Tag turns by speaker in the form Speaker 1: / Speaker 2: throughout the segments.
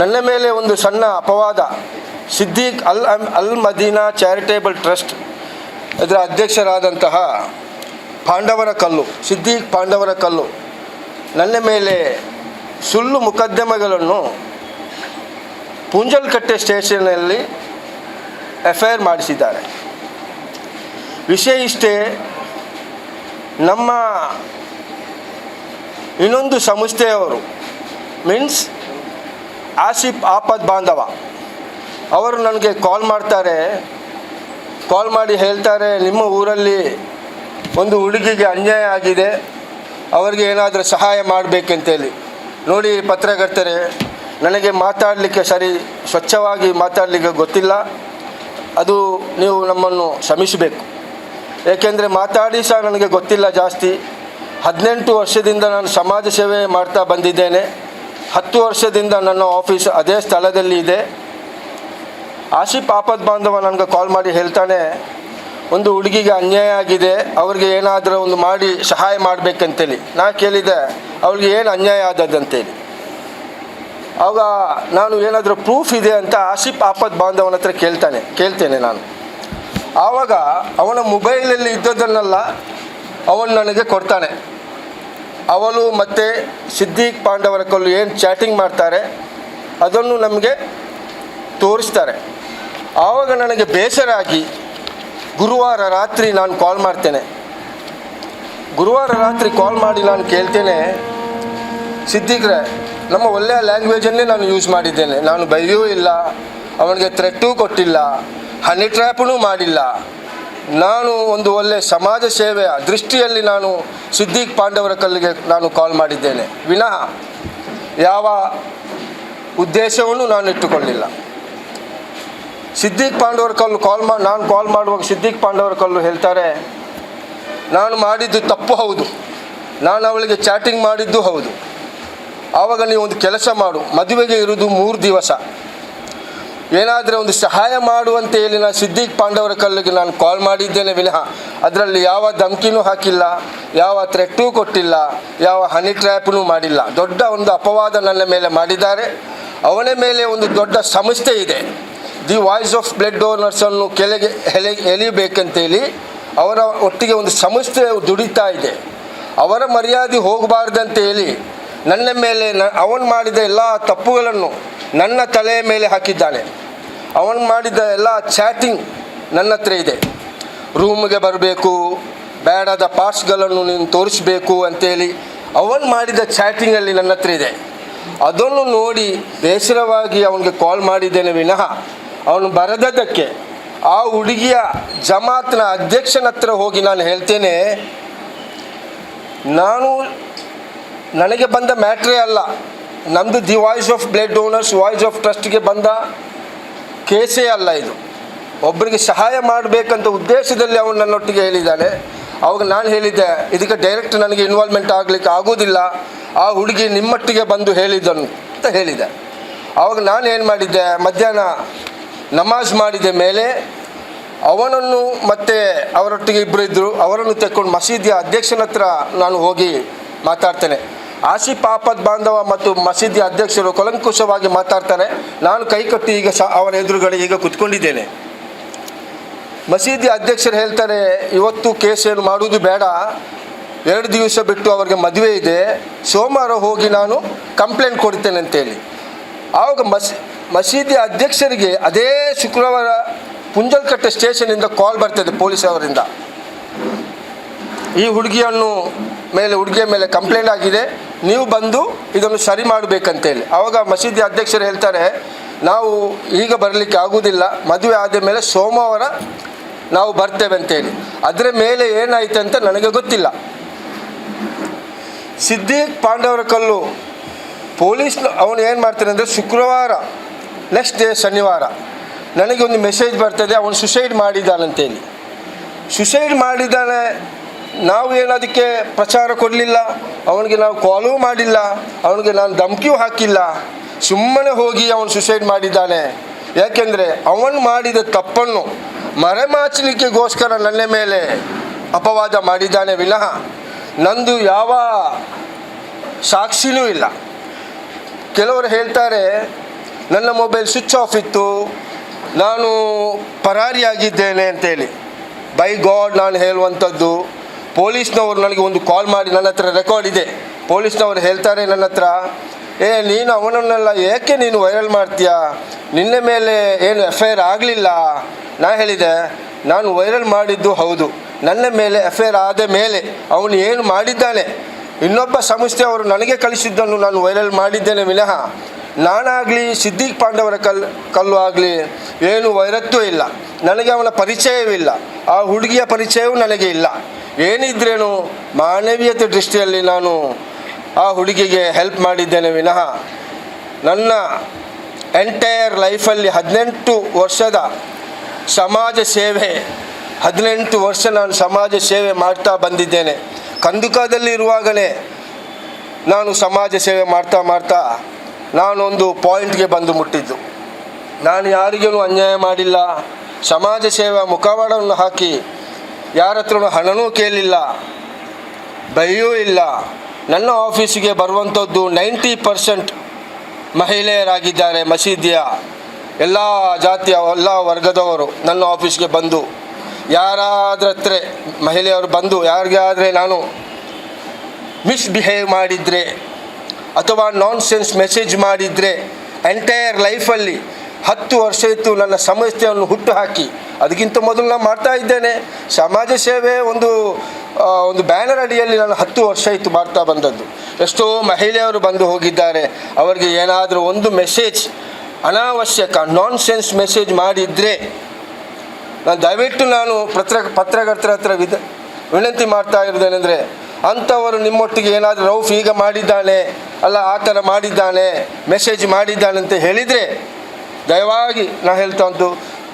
Speaker 1: ನನ್ನ ಮೇಲೆ ಒಂದು ಸಣ್ಣ ಅಪವಾದ. ಸಿದ್ದೀಕ್ ಅಲ್ ಅಲ್ ಮದೀನಾ ಚಾರಿಟೇಬಲ್ ಟ್ರಸ್ಟ್ ಇದರ ಅಧ್ಯಕ್ಷರಾದಂತಹ ಪಾಂಡವರ ಕಲ್ಲು, ಸಿದ್ದೀಕ್ ಪಾಂಡವರ ಕಲ್ಲು, ನನ್ನ ಮೇಲೆ ಸುಳ್ಳು ಮುಕದ್ದಮೆಗಳನ್ನು ಪುಂಜಲ್ಕಟ್ಟೆ ಸ್ಟೇಷನ್ನಲ್ಲಿ ಎಫ್ ಐ ಆರ್ ಮಾಡಿಸಿದ್ದಾರೆ. ವಿಷಯ ಇಷ್ಟೇ, ನಮ್ಮ ಇನ್ನೊಂದು ಸಂಸ್ಥೆಯವರು, ಮೀನ್ಸ್ ಆಸಿಫ್ ಆಪದ್ ಬಾಂಧವ. ಅವರು ನನಗೆ ಕಾಲ್ ಮಾಡ್ತಾರೆ. ಕಾಲ್ ಮಾಡಿ ಹೇಳ್ತಾರೆ, ನಿಮ್ಮ ಊರಲ್ಲಿ ಒಂದು ಹುಡುಗಿಗೆ ಅನ್ಯಾಯ ಆಗಿದೆ. ಅವರಿಗೆ ಏನಾದರೂ ಸಹಾಯ ಮಾಡಬೇಕಂತೇಳಿ. ನೋಡಿ ಪತ್ರಕರ್ತರೆ, ನನಗೆ ಮಾತಾಡಲಿಕ್ಕೆ ಸರಿ, ಸ್ವಚ್ಛವಾಗಿ ಮಾತಾಡಲಿಕ್ಕೆ ಗೊತ್ತಿಲ್ಲ. ಅದು ನೀವು ನಮ್ಮನ್ನು ಶ್ರಮಿಸಬೇಕು ಏಕೆಂದರೆ ಮಾತಾಡಿ ಸಹ ನನಗೆ ಗೊತ್ತಿಲ್ಲ ಜಾಸ್ತಿ. ಹದಿನೆಂಟು ವರ್ಷದಿಂದ ನಾನು ಸಮಾಜ ಸೇವೆ ಮಾಡ್ತಾ ಬಂದಿದ್ದೇನೆ. ಹತ್ತು ವರ್ಷದಿಂದ ನನ್ನ ಆಫೀಸ್ ಅದೇ ಸ್ಥಳದಲ್ಲಿ ಇದೆ. ಆಶಿಫ್ ಆಪದ್ ಬಾಂಧವ ನನಗೆ ಕಾಲ್ ಮಾಡಿ ಹೇಳ್ತಾನೆ, ಒಂದು ಹುಡುಗಿಗೆ ಅನ್ಯಾಯ ಆಗಿದೆ, ಅವ್ರಿಗೆ ಏನಾದರೂ ಒಂದು ಮಾಡಿ ಸಹಾಯ ಮಾಡಬೇಕಂತೇಳಿ. ನಾ ಕೇಳಿದೆ ಅವ್ರಿಗೆ ಏನು ಅನ್ಯಾಯ ಆದದ್ದಂತೇಳಿ ಆವಾಗ ನಾನು ಏನಾದರೂ ಪ್ರೂಫ್ ಇದೆ ಅಂತ ಆಶಿಫ್ ಆಪದ್ ಬಾಂಧವನ ಹತ್ರ ಕೇಳ್ತಾನೆ, ಕೇಳ್ತೇನೆ ನಾನು. ಆವಾಗ ಅವನ ಮೊಬೈಲಲ್ಲಿ ಇದ್ದದನ್ನೆಲ್ಲ ಅವನು ನನಗೆ ಕೊಡ್ತಾನೆ. ಅವಳು ಮತ್ತು ಸಿದ್ದೀಕ್ ಪಾಂಡವರ ಕಲ್ಲು ಏನು ಚಾಟಿಂಗ್ ಮಾಡ್ತಾರೆ, ಅದನ್ನು ನಮಗೆ ತೋರಿಸ್ತಾರೆ. ಆವಾಗ ನನಗೆ ಬೇಸರ ಆಗಿ ಗುರುವಾರ ರಾತ್ರಿ ನಾನು ಕಾಲ್ ಮಾಡ್ತೇನೆ. ಗುರುವಾರ ರಾತ್ರಿ ಕಾಲ್ ಮಾಡಿ ನಾನು ಕೇಳ್ತೇನೆ. ಸಿದ್ದಿಗ್ರೆ ನಮ್ಮ ಒಳ್ಳೆಯ ಲ್ಯಾಂಗ್ವೇಜನ್ನೇ ನಾನು ಯೂಸ್ ಮಾಡಿದ್ದೇನೆ. ನಾನು ಬೈಯೂ ಇಲ್ಲ, ಅವನಿಗೆ ಥ್ರೆಟ್ಟೂ ಕೊಟ್ಟಿಲ್ಲ ಹನಿ ಟ್ರ್ಯಾಪೂ ಮಾಡಿಲ್ಲ. ನಾನು ಒಂದು ಒಳ್ಳೆ ಸಮಾಜ ಸೇವೆಯ ದೃಷ್ಟಿಯಲ್ಲಿ ನಾನು ಸಿದ್ದೀಕ್ ಪಾಂಡವರ ಕಲ್ಲಿಗೆ ನಾನು ಕಾಲ್ ಮಾಡಿದ್ದೇನೆ. ವಿನಃ ಯಾವ ಉದ್ದೇಶವನ್ನು ನಾನು ಇಟ್ಟುಕೊಳ್ಳಿಲ್ಲ. ಸಿದ್ದೀಕ್ ಪಾಂಡವರ ಕಲ್ಲು ಕಾಲ್ ಮಾ, ನಾನು ಕಾಲ್ ಮಾಡುವಾಗ ಸಿದ್ದೀಕ್ ಪಾಂಡವರ ಕಲ್ಲು ಹೇಳ್ತಾರೆ, ನಾನು ಮಾಡಿದ್ದು ತಪ್ಪು ಹೌದು. ನಾನು ಅವಳಿಗೆ ಚಾಟಿಂಗ್ ಮಾಡಿದ್ದು ಹೌದು. ಆವಾಗ ಒಂದು ಕೆಲಸ ಮಾಡು. ಮದುವೆಗೆ ಇರುವುದು ಮೂರು ದಿವಸ. ಏನಾದರೂ ಒಂದು ಸಹಾಯ ಮಾಡುವಂತ ಹೇಳಿ ನಾನು ಸಿದ್ದಿಕ್ ಪಾಂಡವರ ಕಲ್ಲಿಗೆ ನಾನು ಕಾಲ್ ಮಾಡಿದ್ದೇನೆ ವಿನಃ. ಅದರಲ್ಲಿ ಯಾವ ಧಮಕಿನೂ ಹಾಕಿಲ್ಲ, ಯಾವ ಥ್ರೆಟ್ಟೂ ಕೊಟ್ಟಿಲ್ಲ, ಯಾವ ಹನಿ ಟ್ರ್ಯಾಪೂ ಮಾಡಿಲ್ಲ. ದೊಡ್ಡ ಒಂದು ಅಪವಾದ ನನ್ನ ಮೇಲೆ ಮಾಡಿದ್ದಾರೆ. ಅವನ ಮೇಲೆ ಒಂದು ದೊಡ್ಡ ಸಂಸ್ಥೆ ಇದೆ. ದಿ ವಾಯ್ಸ್ ಆಫ್ ಬ್ಲಡ್ ಡೋನರ್ಸನ್ನು ಕೆಳಗೆ ಎಲೆ ಎಲಿಬೇಕಂತೇಳಿ ಅವರ ಒಟ್ಟಿಗೆ ಒಂದು ಸಂಸ್ಥೆ ದುಡಿತಾ ಇದೆ. ಅವರ ಮರ್ಯಾದೆ ಹೋಗಬಾರ್ದಂತ ಹೇಳಿ ನನ್ನ ಮೇಲೆ ನ, ಅವನು ಮಾಡಿದ ಎಲ್ಲ ತಪ್ಪುಗಳನ್ನು ನನ್ನ ತಲೆಯ ಮೇಲೆ ಹಾಕಿದ್ದಾನೆ. ಅವನು ಮಾಡಿದ ಎಲ್ಲ ಚಾಟಿಂಗ್ ನನ್ನ ಹತ್ರ ಇದೆ. ರೂಮ್ಗೆ ಬರಬೇಕು, ಬೇಡದ ಪಾರ್ಟ್ಸ್ಗಳನ್ನು ನೀನು ತೋರಿಸ್ಬೇಕು ಅಂತೇಳಿ ಅವನು ಮಾಡಿದ ಚಾಟಿಂಗಲ್ಲಿ ನನ್ನ ಹತ್ರ ಇದೆ. ಅದನ್ನು ನೋಡಿ ಬೇಸರವಾಗಿ ಅವನಿಗೆ ಕಾಲ್ ಮಾಡಿದ್ದೇನೆ ವಿನಃ ಅವನು ಬರದದ್ದಕ್ಕೆ, ಆ ಹುಡುಗಿಯ ಜಮಾತ್ನ ಅಧ್ಯಕ್ಷನ ಹತ್ರ ಹೋಗಿ ನಾನು ಹೇಳ್ತೇನೆ, ನಾನು ನನಗೆ ಬಂದ ಮ್ಯಾಟ್ರೇ ಅಲ್ಲ ನಮ್ಮದು the voice of blood donors, voice of ಟ್ರಸ್ಟ್ಗೆ ಬಂದ ಕೇಸೇ ಅಲ್ಲ ಇದು. ಒಬ್ಬರಿಗೆ ಸಹಾಯ ಮಾಡಬೇಕಂತ ಉದ್ದೇಶದಲ್ಲಿ ಅವನು ನನ್ನೊಟ್ಟಿಗೆ ಹೇಳಿದ್ದಾನೆ. ಅವಾಗ ನಾನು ಹೇಳಿದ್ದೆ, ಇದಕ್ಕೆ ಡೈರೆಕ್ಟ್ ನನಗೆ ಇನ್ವಾಲ್ವ್ಮೆಂಟ್ ಆಗಲಿಕ್ಕೆ ಆಗೋದಿಲ್ಲ. ಆ ಹುಡುಗಿ ನಿಮ್ಮೊಟ್ಟಿಗೆ ಬಂದು ಹೇಳಿದ್ದನು ಅಂತ ಹೇಳಿದೆ. ಆವಾಗ ನಾನು ಏನು ಮಾಡಿದ್ದೆ, ಮಧ್ಯಾಹ್ನ ನಮಾಜ್ ಮಾಡಿದ ಮೇಲೆ ಅವನನ್ನು ಮತ್ತೆ ಅವರೊಟ್ಟಿಗೆ ಇಬ್ಬರು ಇದ್ದರು ಅವರನ್ನು ತೆಕ್ಕೊಂಡು ಮಸೀದಿಯ ಅಧ್ಯಕ್ಷನ ಹತ್ರ ನಾನು ಹೋಗಿ ಮಾತಾಡ್ತೇನೆ. ಆಸಿಫ್ ಆಪದ್ ಬಾಂಧವ ಮತ್ತು ಮಸೀದಿ ಅಧ್ಯಕ್ಷರು ಕೊಲಂಕುಷವಾಗಿ ಮಾತಾಡ್ತಾರೆ. ನಾನು ಕೈಕಟ್ಟಿ ಈಗ ಸ ಅವರ ಎದುರುಗಡೆ ಈಗ ಕುತ್ಕೊಂಡಿದ್ದೇನೆ. ಮಸೀದಿ ಅಧ್ಯಕ್ಷರು ಹೇಳ್ತಾರೆ, ಇವತ್ತು ಕೇಸೇನು ಮಾಡುವುದು ಬೇಡ. ಎರಡು ದಿವಸ ಬಿಟ್ಟು ಅವರಿಗೆ ಮದುವೆ ಇದೆ. ಸೋಮವಾರ ಹೋಗಿ ನಾನು ಕಂಪ್ಲೇಂಟ್ ಕೊಡ್ತೇನೆ ಅಂತೇಳಿ. ಆವಾಗ ಮಸ್, ಮಸೀದಿ ಅಧ್ಯಕ್ಷರಿಗೆ ಅದೇ ಶುಕ್ರವಾರ ಪುಂಜಲ್ಕಟ್ಟೆ ಸ್ಟೇಷನಿಂದ ಕಾಲ್ ಬರ್ತದೆ ಪೊಲೀಸ್ ಅವರಿಂದ. ಈ ಹುಡುಗಿಯನ್ನು ಮೇಲೆ, ಹುಡುಗಿಯ ಮೇಲೆ ಕಂಪ್ಲೇಂಟ್ ಆಗಿದೆ, ನೀವು ಬಂದು ಇದನ್ನು ಸರಿ ಮಾಡಬೇಕಂತೇಳಿ. ಆವಾಗ ಮಸೀದಿ ಅಧ್ಯಕ್ಷರು ಹೇಳ್ತಾರೆ, ನಾವು ಈಗ ಬರಲಿಕ್ಕೆ ಆಗುವುದಿಲ್ಲ ಮದುವೆ ಆದ ಮೇಲೆ ಸೋಮವಾರ ನಾವು ಬರ್ತೇವೆ ಅಂತೇಳಿ ಅದರ ಮೇಲೆ ಏನಾಯಿತು ಅಂತ ನನಗೆ ಗೊತ್ತಿಲ್ಲ. ಸಿದ್ದೀಕ್ ಪಾಂಡವರ ಕಲ್ಲು, ಪೊಲೀಸ್ ಅವನು ಏನು ಮಾಡ್ತಾನೆ ಅಂದರೆ ಶುಕ್ರವಾರ ನೆಕ್ಸ್ಟ್ ಡೇ ಶನಿವಾರ, ನನಗೆ ಒಂದು ಮೆಸೇಜ್ ಬರ್ತದೆ, ಅವನು ಸುಸೈಡ್ ಮಾಡಿದ್ದಾನಂತೇಳಿ. ಸುಸೈಡ್ ಮಾಡಿದ್ದಾನೆ ನಾವು ಏನು ಅದಕ್ಕೆ ಪ್ರಚಾರ ಕೊಡಲಿಲ್ಲ? ಅವನಿಗೆ ನಾವು ಕಾಲೂ ಮಾಡಿಲ್ಲ. ಅವನಿಗೆ ನಾನು ಧಮಕಿಯೂ ಹಾಕಿಲ್ಲ. ಸುಮ್ಮನೆ ಹೋಗಿ ಅವನು ಸುಸೈಡ್ ಮಾಡಿದ್ದಾನೆ. ಯಾಕೆಂದರೆ ಅವನು ಮಾಡಿದ ತಪ್ಪನ್ನು ಮರೆಮಾಚಲಿಕ್ಕೆಗೋಸ್ಕರ ನನ್ನ ಮೇಲೆ ಅಪವಾದ ಮಾಡಿದ್ದಾನೆ ವಿನಃ ನಂದು ಯಾವ ಸಾಕ್ಷಿನೂ ಇಲ್ಲ. ಕೆಲವರು ಹೇಳ್ತಾರೆ, ನನ್ನ ಮೊಬೈಲ್ ಸ್ವಿಚ್ ಆಫ್ ಇತ್ತು. ನಾನು ಪರಾರಿಯಾಗಿದ್ದೇನೆ ಅಂತೇಳಿ. ಬೈ ಗಾಡ್ ನಾನು ಹೇಳುವಂಥದ್ದು ಪೊಲೀಸ್ನವರು ನನಗೆ ಒಂದು ಕಾಲ್ ಮಾಡಿ ನನ್ನ ಹತ್ರ ರೆಕಾರ್ಡ್ ಇದೆ. ಪೊಲೀಸ್ನವರು ಹೇಳ್ತಾರೆ, ನನ್ನ ಹತ್ರ, ಏ, ನೀನು ಅವನನ್ನೆಲ್ಲ ಏಕೆ ನೀನು ವೈರಲ್ ಮಾಡ್ತೀಯಾ? ನಿನ್ನ ಮೇಲೆ ಏನು ಎಫ್ ಐ ಆರ್ ಆಗಲಿಲ್ಲ? ನಾ ಹೇಳಿದೆ, ನಾನು ವೈರಲ್ ಮಾಡಿದ್ದು ಹೌದು. ನನ್ನ ಮೇಲೆ ಎಫ್ ಐ ಆರ್ ಆದ ಮೇಲೆ ಅವನು ಏನು ಮಾಡಿದ್ದಾನೆ? ಇನ್ನೊಬ್ಬ ಸಂಸ್ಥೆಯವರು ನನಗೆ ಕಳಿಸಿದ್ದನ್ನು ನಾನು ವೈರಲ್ ಮಾಡಿದ್ದೇನೆ ವಿನಃ. ನಾನಾಗಲಿ ಸಿದ್ದಿಕ್ ಪಾಂಡವರ ಕಲ್, ಕಲ್ಲು ಆಗಲಿ ಏನು ವೈರತ್ವ ಇಲ್ಲ. ನನಗೆ ಅವನ ಪರಿಚಯವಿಲ್ಲ ಆ ಹುಡುಗಿಯ ಪರಿಚಯವೂ ನನಗೆ ಇಲ್ಲ. ಏನಿದ್ರೇನು ಮಾನವೀಯತೆ ದೃಷ್ಟಿಯಲ್ಲಿ ನಾನು ಆ ಹುಡುಗಿಗೆ ಹೆಲ್ಪ್ ಮಾಡಿದ್ದೇನೆ ವಿನಃ ನನ್ನ ಎಂಟೈರ್ ಲೈಫಲ್ಲಿ ಹದಿನೆಂಟು ವರ್ಷದ ಸಮಾಜ ಸೇವೆ, ಹದಿನೆಂಟು ವರ್ಷ ನಾನು ಸಮಾಜ ಸೇವೆ ಮಾಡ್ತಾ ಬಂದಿದ್ದೇನೆ. ಕಂದುಕದಲ್ಲಿರುವಾಗಲೇ ನಾನು ಸಮಾಜ ಸೇವೆ ಮಾಡ್ತಾ ಮಾಡ್ತಾ ನಾನೊಂದು ಪಾಯಿಂಟ್ಗೆ ಬಂದು ಮುಟ್ಟಿದ್ದು. ನಾನು ಯಾರಿಗೂ ಅನ್ಯಾಯ ಮಾಡಿಲ್ಲ. ಸಮಾಜ ಸೇವಾ ಮುಖವಾಡವನ್ನು ಹಾಕಿ ಯಾರ ಹತ್ರನೂ ಹಣನೂ ಕೇಳಿಲ್ಲ, ಬೈಯೂ ಇಲ್ಲ. ನನ್ನ ಆಫೀಸಿಗೆ ಬರುವಂಥದ್ದು ನೈಂಟಿ ಪರ್ಸೆಂಟ್ ಮಹಿಳೆಯರಾಗಿದ್ದಾರೆ ಮಸೀದಿಯ ಎಲ್ಲ ಜಾತಿಯ ಎಲ್ಲ ವರ್ಗದವರು ನನ್ನ ಆಫೀಸ್ಗೆ ಬಂದು. ಯಾರಾದ್ರ ಹತ್ರ ಮಹಿಳೆಯರು ಬಂದು ಯಾರಿಗಾದರೆ ನಾನು ಮಿಸ್ಬಿಹೇವ್ ಮಾಡಿದರೆ ಅಥವಾ ನಾನ್ ಸೆನ್ಸ್ ಮೆಸೇಜ್ ಮಾಡಿದರೆ ಎಂಟೈರ್ ಲೈಫಲ್ಲಿ ಹತ್ತು ವರ್ಷ ಇತ್ತು ನನ್ನ ಸಮಸ್ಯೆಯನ್ನು ಹುಟ್ಟು ಹಾಕಿ ಅದಕ್ಕಿಂತ ಮೊದಲು ನಾನು ಮಾಡ್ತಾ ಇದ್ದೇನೆ. ಸಮಾಜ ಸೇವೆ ಒಂದು ಒಂದು ಬ್ಯಾನರ್ ಅಡಿಯಲ್ಲಿ ನಾನು ಹತ್ತು ವರ್ಷ ಇತ್ತು ಮಾಡ್ತಾ ಬಂದದ್ದು. ಎಷ್ಟೋ ಮಹಿಳೆಯರು ಬಂದು ಹೋಗಿದ್ದಾರೆ. ಅವರಿಗೆ ಏನಾದರೂ ಒಂದು ಮೆಸೇಜ್ ಅನಾವಶ್ಯಕ ನಾನ್ ಸೆನ್ಸ್ ಮೆಸೇಜ್ ಮಾಡಿದರೆ, ನಾನು ದಯವಿಟ್ಟು ನಾನು ಪತ್ರ, ಪತ್ರಕರ್ತರ ಹತ್ರ ವಿದ, ವಿನಂತಿ ಮಾಡ್ತಾ ಇರೋದೇನೆಂದರೆ ಅಂಥವರು ನಿಮ್ಮೊಟ್ಟಿಗೆ ಏನಾದರೂ ರೌಫ್ ಈಗ ಮಾಡಿದ್ದಾನೆ, ಅಲ್ಲ ಆ ಥರ ಮಾಡಿದ್ದಾನೆ ಮೆಸೇಜ್ ಮಾಡಿದ್ದಾನೆ ಅಂತ ಹೇಳಿದರೆ ದಯವಾಗಿ ನಾನು ಹೇಳ್ತಾ ಒಂದು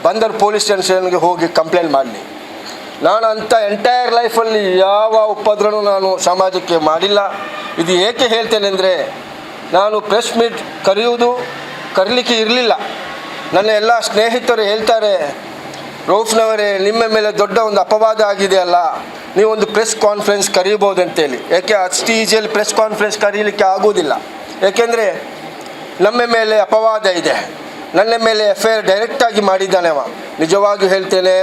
Speaker 1: ಬಂದರ್ ಪೊಲೀಸ್ ಸ್ಟೇಷನ್ಗೆ ಹೋಗಿ ಕಂಪ್ಲೇಂಟ್ ಮಾಡಲಿ. ನಾನು ಅಂಥ ಎಂಟೈರ್ ಲೈಫಲ್ಲಿ ಯಾವ ಉಪದ್ರವೂ ನಾನು ಸಮಾಜಕ್ಕೆ ಮಾಡಿಲ್ಲ. ಇದು ಏಕೆ ಹೇಳ್ತೇನೆ ಅಂದರೆ, ನಾನು ಪ್ರೆಸ್ ಮೀಟ್ ಕರೆಯುವುದು ಕರೀಲಿಕ್ಕೆ ಇರಲಿಲ್ಲ. ನನ್ನ ಎಲ್ಲ ಸ್ನೇಹಿತರು ಹೇಳ್ತಾರೆ, ರೋಫ್ನವರೇ, ನಿಮ್ಮ ಮೇಲೆ ದೊಡ್ಡ ಒಂದು ಅಪವಾದ ಆಗಿದೆಯಲ್ಲ ನೀವೊಂದು ಪ್ರೆಸ್ ಕಾನ್ಫರೆನ್ಸ್ ಕರೀಬೋದು ಅಂತೇಳಿ. ಯಾಕೆ ಅಷ್ಟು ಈಸಿಯಲ್ಲಿ ಪ್ರೆಸ್ ಕಾನ್ಫರೆನ್ಸ್ ಕರೀಲಿಕ್ಕೆ ಆಗೋದಿಲ್ಲ ಏಕೆಂದರೆ, ನಮ್ಮ ಮೇಲೆ ಅಪವಾದ ಇದೆ. ನನ್ನ ಮೇಲೆ ಎಫ್ ಐ ಆರ್ ಡೈರೆಕ್ಟಾಗಿ ಮಾಡಿದ್ದಾನೆ ನಿಜವಾಗಿಯೂ ಹೇಳ್ತೇನೆ,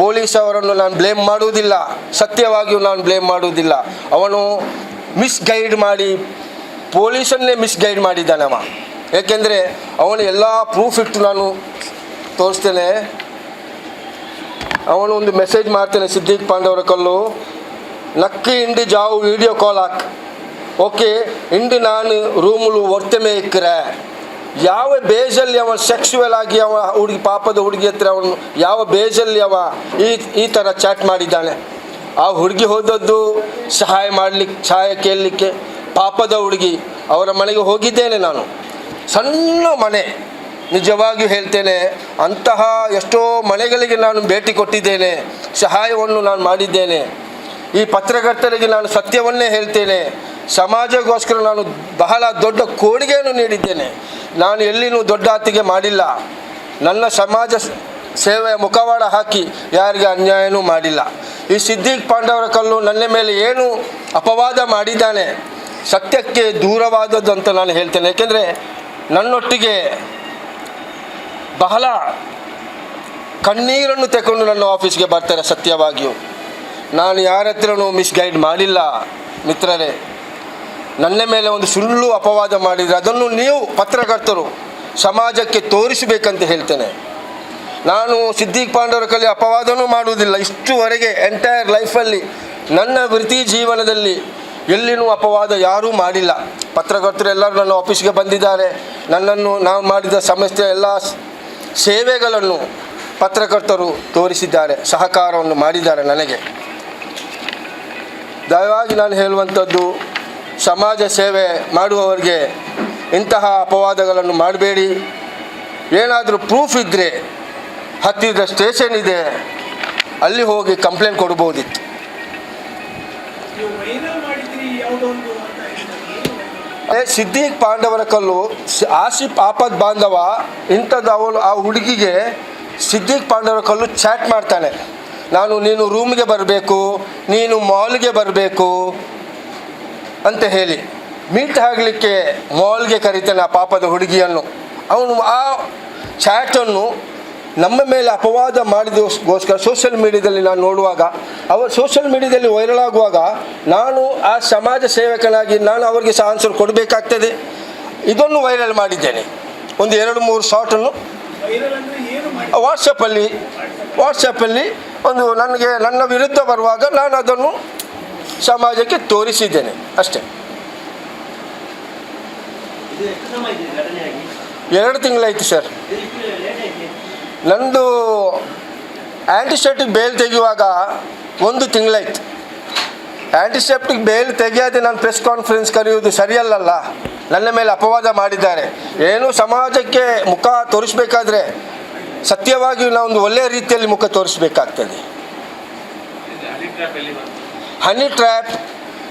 Speaker 1: ಪೊಲೀಸ್ ಅವರನ್ನು ನಾನು ಬ್ಲೇಮ್ ಮಾಡುವುದಿಲ್ಲ. ಸತ್ಯವಾಗಿಯೂ ನಾನು ಬ್ಲೇಮ್ ಮಾಡುವುದಿಲ್ಲ. ಅವನು ಮಿಸ್ಗೈಡ್ ಮಾಡಿ, ಪೊಲೀಸನ್ನೇ ಮಿಸ್ಗೈಡ್ ಮಾಡಿದ್ದಾನೆ ಅವ. ಏಕೆಂದರೆ ಅವನು ಎಲ್ಲ ಪ್ರೂಫ್ ಇಟ್ಟು ನಾನು ತೋರಿಸ್ತೇನೆ. ಅವನು ಒಂದು ಮೆಸೇಜ್ ಮಾಡ್ತೇನೆ ಸಿದ್ದಿಕ್ ಪಾಂಡವರ ಕಲ್ಲು, ನಕ್ಕಿ ಇಂಡಿ ಜಾವು ವಿಡಿಯೋ ಕಾಲ್ ಹಾಕ್. ಓಕೆ ಇಂಡಿ ನಾನು ರೂಮುಲು ಒರ್ತಮೆ ಇಕ್ಕರೆ ಯಾವ ಬೇಜಲ್ಲಿ ಅವ ಸೆಕ್ಸುವಲ್ ಆಗಿ ಅವ ಹುಡುಗಿ, ಪಾಪದ ಹುಡುಗಿ ಹತ್ರ ಅವನು ಯಾವ ಬೇಜಲ್ಲಿ ಅವ ಈ ಈ ಥರ ಚಾಟ್ ಮಾಡಿದ್ದಾನೆ? ಆ ಹುಡುಗಿ ಹೋದದ್ದು ಸಹಾಯ ಮಾಡಲಿಕ್ಕೆ ಸಹಾಯ ಕೇಳಲಿಕ್ಕೆ ಪಾಪದ ಹುಡುಗಿ. ಅವರ ಮನೆಗೆ ಹೋಗಿದ್ದೇನೆ ನಾನು. ಸಣ್ಣ ಮನೆ. ನಿಜವಾಗಿಯೂ ಹೇಳ್ತೇನೆ, ಅಂತಹ ಎಷ್ಟೋ ಮನೆಗಳಿಗೆ ನಾನು ಭೇಟಿ ಕೊಟ್ಟಿದ್ದೇನೆ, ಸಹಾಯವನ್ನು ನಾನು ಮಾಡಿದ್ದೇನೆ. ಈ ಪತ್ರಕರ್ತರಿಗೆ ನಾನು ಸತ್ಯವನ್ನೇ ಹೇಳ್ತೇನೆ. ಸಮಾಜಗೋಸ್ಕರ ನಾನು ಬಹಳ ದೊಡ್ಡ ಕೊಡುಗೆಯನ್ನು ನೀಡಿದ್ದೇನೆ. ನಾನು ಎಲ್ಲಿನೂ ದೊಡ್ಡ ಆತಿಗೆ ಮಾಡಿಲ್ಲ. ನನ್ನ ಸಮಾಜ ಸೇವೆಯ ಮುಖವಾಡ ಹಾಕಿ ಯಾರಿಗೆ ಅನ್ಯಾಯನೂ ಮಾಡಿಲ್ಲ. ಈ ಸಿದ್ದಿಕ್ ಪಾಂಡವರ ಕಲ್ಲು ನನ್ನ ಮೇಲೆ ಏನು ಅಪವಾದ ಮಾಡಿದ್ದಾನೆ, ಸತ್ಯಕ್ಕೆ ದೂರವಾದದ್ದು ಅಂತ ನಾನು ಹೇಳ್ತೇನೆ. ಯಾಕೆಂದರೆ ನನ್ನೊಟ್ಟಿಗೆ ಬಹಳ ಕಣ್ಣೀರನ್ನು ತೆಕೊಂಡು ನನ್ನ ಆಫೀಸ್ಗೆ ಬರ್ತಾರೆ ಸತ್ಯವಾಗಿಯೂ. ನಾನು ಯಾರ ಹತ್ರನೂ ಮಿಸ್ಗೈಡ್ ಮಾಡಿಲ್ಲ, ಮಿತ್ರರೇ. ನನ್ನ ಮೇಲೆ ಒಂದು ಸುಳ್ಳು ಅಪವಾದ ಮಾಡಿದರೆ ಅದನ್ನು ನೀವು ಪತ್ರಕರ್ತರು ಸಮಾಜಕ್ಕೆ ತೋರಿಸಬೇಕಂತ ಹೇಳ್ತೇನೆ. ನಾನು ಸಿದ್ದಿಕ್ ಪಾಂಡವರ ಕಲಿ ಅಪವಾದನೂ ಮಾಡುವುದಿಲ್ಲ. ಇಷ್ಟುವರೆಗೆ ಎಂಟೈರ್ ಲೈಫಲ್ಲಿ ನನ್ನ ವೃತ್ತಿ ಜೀವನದಲ್ಲಿ ಎಲ್ಲಿನೂ ಅಪವಾದ ಯಾರೂ ಮಾಡಿಲ್ಲ. ಪತ್ರಕರ್ತರು ಎಲ್ಲರೂ ನನ್ನ ಆಫೀಸ್ಗೆ ಬಂದಿದ್ದಾರೆ. ನನ್ನನ್ನು ನಾವು ಮಾಡಿದ ಸಮಸ್ಯೆ ಎಲ್ಲ ಸೇವೆಗಳನ್ನು ಪತ್ರಕರ್ತರು ತೋರಿಸಿದ್ದಾರೆ, ಸಹಕಾರವನ್ನು ಮಾಡಿದ್ದಾರೆ ನನಗೆ. ದಯವಾಗಿ ನಾನು ಹೇಳುವಂಥದ್ದು ಸಮಾಜ ಸೇವೆ ಮಾಡುವವರಿಗೆ ಇಂತಹ ಅಪವಾದಗಳನ್ನು ಮಾಡಬೇಡಿ. ಏನಾದರೂ ಪ್ರೂಫ್ ಇದ್ದರೆ ಹತ್ತಿರದ ಸ್ಟೇಷನ್ ಇದೆ ಅಲ್ಲಿ ಹೋಗಿ ಕಂಪ್ಲೇಂಟ್ ಕೊಡ್ಬೋದಿತ್ತು. ಸಿದ್ದೀಕ್ ಪಾಂಡವರ ಕಲ್ಲು ಆಸಿಫ್ ಆಪದ್ ಬಾಂಧವ ಇಂಥದ್ದು ಅವನು ಆ ಹುಡುಗಿಗೆ ಸಿದ್ದಿಕ್ ಪಾಂಡವರ ಕಲ್ಲು ಚಾಟ್ ಮಾಡ್ತಾನೆ. ನಾನು ನೀನು ರೂಮ್ಗೆ ಬರಬೇಕು ನೀನು ಮಾಲ್ಗೆ ಬರಬೇಕು ಅಂತ ಹೇಳಿ ಮೀಟ್ ಆಗಲಿಕ್ಕೆ ಮಾಲ್ಗೆ ಕರೀತಾನೆ ಆ ಪಾಪದ ಹುಡುಗಿಯನ್ನು. ಅವನು ಆ ಚಾಟನ್ನು ನಮ್ಮ ಮೇಲೆ ಅಪವಾದ ಮಾಡಿದಗೋಸ್ಕರ ಸೋಷಿಯಲ್ ಮೀಡಿಯಾದಲ್ಲಿ ನಾನು ನೋಡುವಾಗ ಅವರು ಸೋಷಿಯಲ್ ಮೀಡಿಯಾದಲ್ಲಿ ವೈರಲ್ ಆಗುವಾಗ ನಾನು ಆ ಸಮಾಜ ಸೇವಕನಾಗಿ ನಾನು ಅವರಿಗೆ ಸಹ ಆನ್ಸರ್ ಕೊಡಬೇಕಾಗ್ತದೆ. ಇದನ್ನು ವೈರಲ್ ಮಾಡಿದ್ದೇನೆ. ಒಂದು ಎರಡು ಮೂರು ಶಾರ್ಟನ್ನು ವಾಟ್ಸಪ್ಪಲ್ಲಿ ವಾಟ್ಸಪ್ಪಲ್ಲಿ ಒಂದು ನನಗೆ ನನ್ನ ವಿರುದ್ಧ ಬರುವಾಗ ನಾನು ಅದನ್ನು ಸಮಾಜಕ್ಕೆ ತೋರಿಸಿದ್ದೇನೆ ಅಷ್ಟೇ. ಎರಡು ತಿಂಗಳಾಯ್ತು ಸರ್. ನಂದು ಆ್ಯಂಟಿಸೆಪ್ಟಿಕ್ ಬೇಲ್ ತೆಗೆಯುವಾಗ ಒಂದು ತಿಂಗಳಾಯ್ತು. ಆ್ಯಂಟಿಸೆಪ್ಟಿಕ್ ಬೇಲ್ ತೆಗೆಯದೆ ನಾನು ಪ್ರೆಸ್ ಕಾನ್ಫರೆನ್ಸ್ ಕರೆಯುವುದು ಸರಿಯಲ್ಲಲ್ಲ. ನನ್ನ ಮೇಲೆ ಅಪವಾದ ಮಾಡಿದ್ದಾರೆ. ಏನು ಸಮಾಜಕ್ಕೆ ಮುಖ ತೋರಿಸ್ಬೇಕಾದ್ರೆ ಸತ್ಯವಾಗಿಯೂ ನಾವು ಒಂದು ಒಳ್ಳೆಯ ರೀತಿಯಲ್ಲಿ ಮುಖ ತೋರಿಸ್ಬೇಕಾಗ್ತದೆ. ಹನಿ ಟ್ರ್ಯಾಪ್